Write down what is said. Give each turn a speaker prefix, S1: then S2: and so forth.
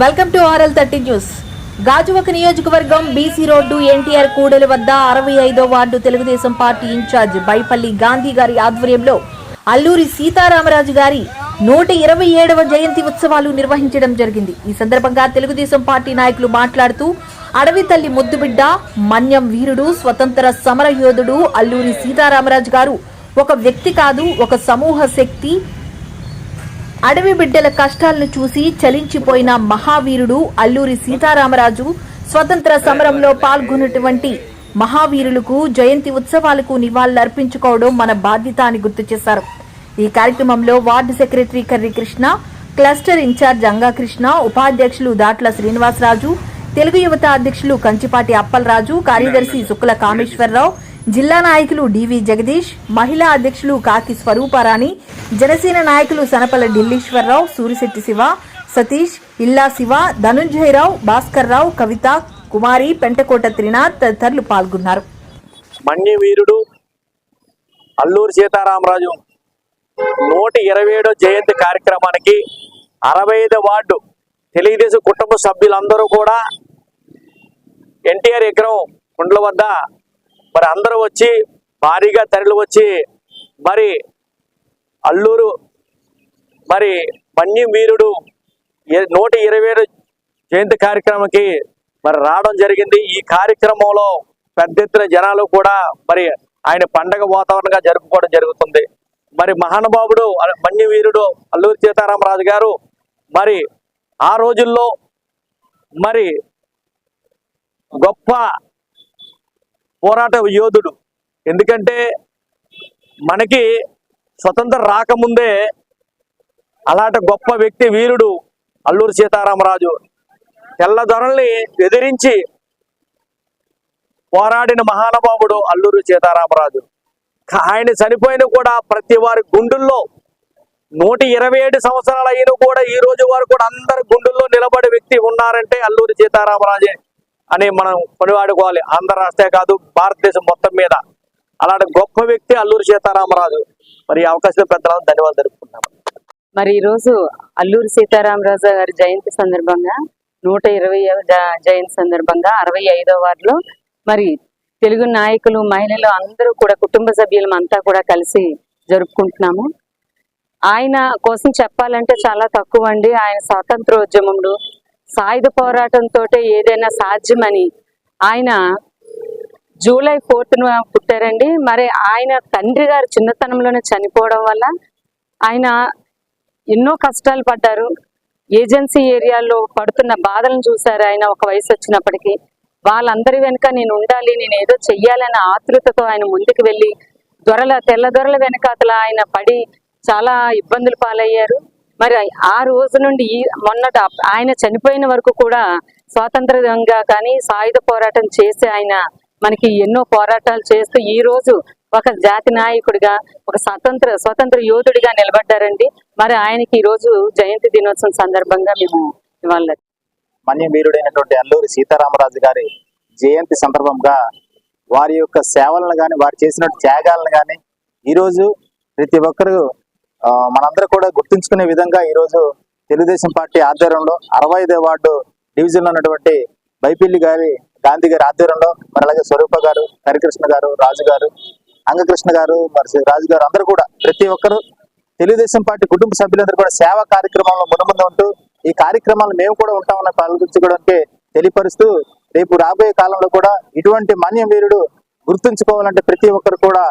S1: Welcome to RL thirty news. Gajuwaka నియోజకవర్గం BC road NTR కూడలి వద్ద అరవై ఐదో ward Telugu Desam party incharge Baipalli Gandhi గారి ఆధ్వర్యంలో అల్లూరి సీతారామరాజు గారి నూట ఇరవై ఏడవ జయంతి ఉత్సవాలు నిర్వహించడం జరిగింది. ఈ సందర్భంగా తెలుగుదేశం పార్టీ నాయకులు మాట్లాడుతూ అడవి తల్లి ముద్దుబిడ్డ మన్యం వీరుడు స్వతంత్ర సమర యోధుడు అల్లూరి సీతారామరాజు గారు ఒక వ్యక్తి కాదు ఒక సమూహ శక్తి అడవి బిడ్డల కష్టాలను చూసి చలించిపోయిన మహావీరుడు అల్లూరి సీతారామరాజు స్వతంత్ర సమరంలో పాల్గొన్నటువంటి మహావీరులకు జయంతి ఉత్సవాలకు నివాళులర్పించుకోవడం మన బాధ్యత అని గుర్తు చేశారు. ఈ కార్యక్రమంలో ward secretary Karri Krishna cluster incharge Angakrishna ఉపాధ్యక్షులు దాట్ల శ్రీనివాసరాజు తెలుగు యువత అధ్యక్షులు కంచిపాటి అప్పలరాజు కార్యదర్శి శుక్ల కామేశ్వరరావు జిల్లా నాయకులు డివి జగదీష్ మహిళా అధ్యక్షులు కాకి స్వరూపారాణి జనసేన నాయకులు సనపల ఢిల్లీశ్వరరావు సూరిశెట్టి శివ సతీష్ ఇల్లా శివ ధనుంజయరావు భాస్కర్ రావు కవిత కుమారి పెంటకోట త్రినాథ్ తదితరులు పాల్గొన్నారు.
S2: మణ్యవీరుడు అల్లూరు సీతారామరాజు నూట ఇరవై ఏడో జయంతి కార్యక్రమానికి అరవై ఐదు వార్డు తెలుగుదేశం కుటుంబ సభ్యులందరూ కూడా ఎన్టీఆర్ విగ్రహం కుండ్ల వద్ద మరి అందరూ వచ్చి భారీగా తరలి వచ్చి మరి అల్లూరు మరి మన్యం వీరుడు నూట ఇరవై ఏడు జయంతి కార్యక్రమానికి మరి రావడం జరిగింది. ఈ కార్యక్రమంలో పెద్ద ఎత్తున జనాలు కూడా మరి ఆయన పండగ వాతావరణంగా జరుపుకోవడం జరుగుతుంది. మరి మహానుభావుడు అల- మన్య వీరుడు అల్లూరి సీతారామరాజు గారు మరి ఆ రోజుల్లో మరి గొప్ప పోరాట యోధుడు. ఎందుకంటే మనకి స్వతంత్రం రాకముందే అలాంటి గొప్ప వ్యక్తి వీరుడు అల్లూరి సీతారామరాజు తెల్లదొరల్ని ఎదిరించి పోరాడిన మహానుభావుడు అల్లూరి సీతారామరాజు. ఆయన చనిపోయిన కూడా ప్రతి వారి గుండెల్లో నూట ఇరవై ఏడు సంవత్సరాలు అయిన కూడా ఈ రోజు వారు కూడా అందరి గుండెల్లో నిలబడే వ్యక్తి ఉన్నారంటే అల్లూరి సీతారామరాజే. అని మనం కొనివాడుకోవాలి. ఆంధ్ర రాష్ట్రే కాదు భారతదేశం మొత్తం మీద. అలాంటి గొప్ప వ్యక్తి అల్లూరి సీతారామరాజు. మరి అవకాశం పెద్దలకు ధన్యవాదాలు జరుపుకుంటాము
S3: మరి ఈ రోజు అల్లూరి సీతారామరాజు గారి జయంతి సందర్భంగా నూట ఇరవై జయంతి సందర్భంగా అరవై ఐదో వార్డులో మరి తెలుగు నాయకులు మహిళలు అందరూ కూడా కుటుంబ సభ్యులం అంతా కూడా కలిసి జరుపుకుంటున్నాము. ఆయన కోసం చెప్పాలంటే చాలా తక్కువ అండి ఆయన స్వాతంత్రోద్యమంలో సాయుధ పోరాటంతో ఏదైనా సాధ్యమని. ఆయన జూలై ఫోర్త్ను పుట్టారండి. మరి ఆయన తండ్రి గారు చిన్నతనంలోనే చనిపోవడం వల్ల ఆయన ఎన్నో కష్టాలు పడ్డారు. ఏజెన్సీ ఏరియాలో పడుతున్న బాధలను చూశారు ఆయన ఒక వయసు వచ్చినప్పటికీ. వాళ్ళందరి వెనుక నేను ఉండాలి నేను ఏదో చెయ్యాలనే ఆతృతతో ఆయన ముందుకు వెళ్ళి దొరల తెల్ల దొరల అతల ఆయన పడి చాలా ఇబ్బందులు పాలయ్యారు. మరి ఆ రోజు నుండి ఈ ఆయన చనిపోయిన వరకు కూడా స్వాతంత్రంగా కానీ సాయుధ పోరాటం చేసి ఆయన మనకి ఎన్నో పోరాటాలు చేస్తూ ఈ రోజు ఒక జాతి నాయకుడిగా ఒక స్వతంత్ర స్వతంత్ర యోధుడిగా నిలబడ్డారండి. మరి ఆయనకి ఈ రోజు జయంతి దినోత్సవం సందర్భంగా మేము ఇవాళ
S4: మన్యవీరుడైనటువంటి అల్లూరి సీతారామరాజు గారి జయంతి సందర్భంగా వారి యొక్క సేవలను కానీ వారు చేసిన త్యాగాలను కానీ ఈరోజు ప్రతి ఒక్కరు మనందరూ కూడా గుర్తుంచుకునే విధంగా ఈరోజు తెలుగుదేశం పార్టీ ఆధ్వర్యంలో అరవై ఐదో వార్డు డివిజన్లో ఉన్నటువంటి బైపిల్లి గారి గాంధీ గారి ఆధ్వర్యంలో మరి అలాగే స్వరూప గారు హరికృష్ణ గారు రాజు గారు అంగకృష్ణ గారు మరి రాజు గారు అందరూ కూడా ప్రతి ఒక్కరు తెలుగుదేశం పార్టీ కుటుంబ సభ్యులందరూ కూడా సేవా కార్యక్రమంలో మునుముందు ఉంటూ ఈ కార్యక్రమాలు మేము కూడా ఉంటామన్న పాల్గొంచుకోవడానికి తెలియపరుస్తూ రేపు రాబోయే కాలంలో కూడా ఇటువంటి మాన్యం వీరుడు గుర్తుంచుకోవాలంటే ప్రతి ఒక్కరు కూడా